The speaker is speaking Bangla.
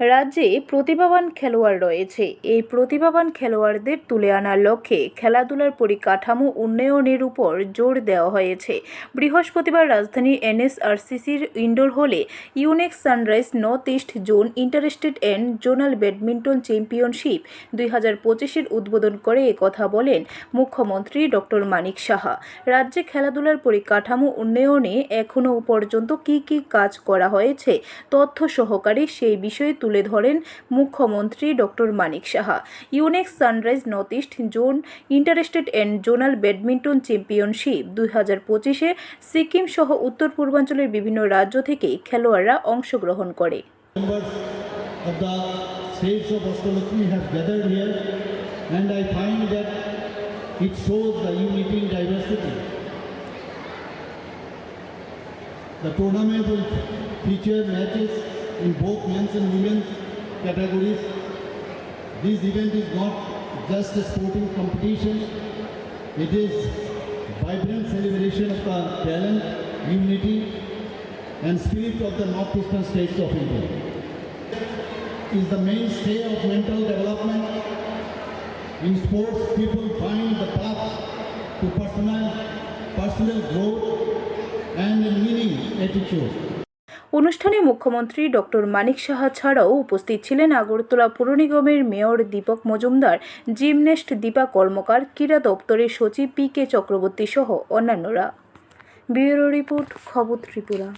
রাজ্যে প্রতিভাবান খেলোয়াড় রয়েছে। এই প্রতিভাবান খেলোয়াড়দের তুলে আনার লক্ষ্যে খেলাধুলার পরিকাঠামো উন্নয়নের উপর জোর দেওয়া হয়েছে। বৃহস্পতিবার রাজধানীর এনএসআরসিসির ইনডোর হলে Yonex Sunrise North East zone interested and zonal badminton championship দুই হাজার পঁচিশের উদ্বোধন করে কথা বলেন মুখ্যমন্ত্রী ডক্টর মানিক সাহা। রাজ্যে খেলাধুলার পরিকাঠামো উন্নয়নে এখনও পর্যন্ত কী কী কাজ করা হয়েছে তথ্য সহকারে সেই বিষয়ে তুলে ধরেন মুখ্যমন্ত্রী doctor Manik Saha. Yonex Sunrise North East zone interested and zonal badminton championship দুই হাজার পঁচিশে সিকিম সহ উত্তর পূর্বাঞ্চলের বিভিন্ন রাজ্য থেকে খেলোয়াড়রা অংশগ্রহণ করে। the tournament will feature matches in both men's and women's categories. This event is not just a sporting competition, it is vibrant celebration of the talent, unity and spirit of the northeastern states of India. Is the mainstay of mental development. In sports, people find the path to personal, personal growth and a meaning attitude. অনুষ্ঠানে মুখ্যমন্ত্রী ডক্টর মানিক সাহা ছাড়াও উপস্থিত ছিলেন আগরতলা পুর নিগমের মেয়র দীপক মজুমদার জিমনেস্ট দীপা কর্মকার, ক্রীড়া দপ্তরের সচিব পি কে চক্রবর্তী সহ অন্যান্যরা। ব্যুরো রিপোর্ট, খবর ত্রিপুরা।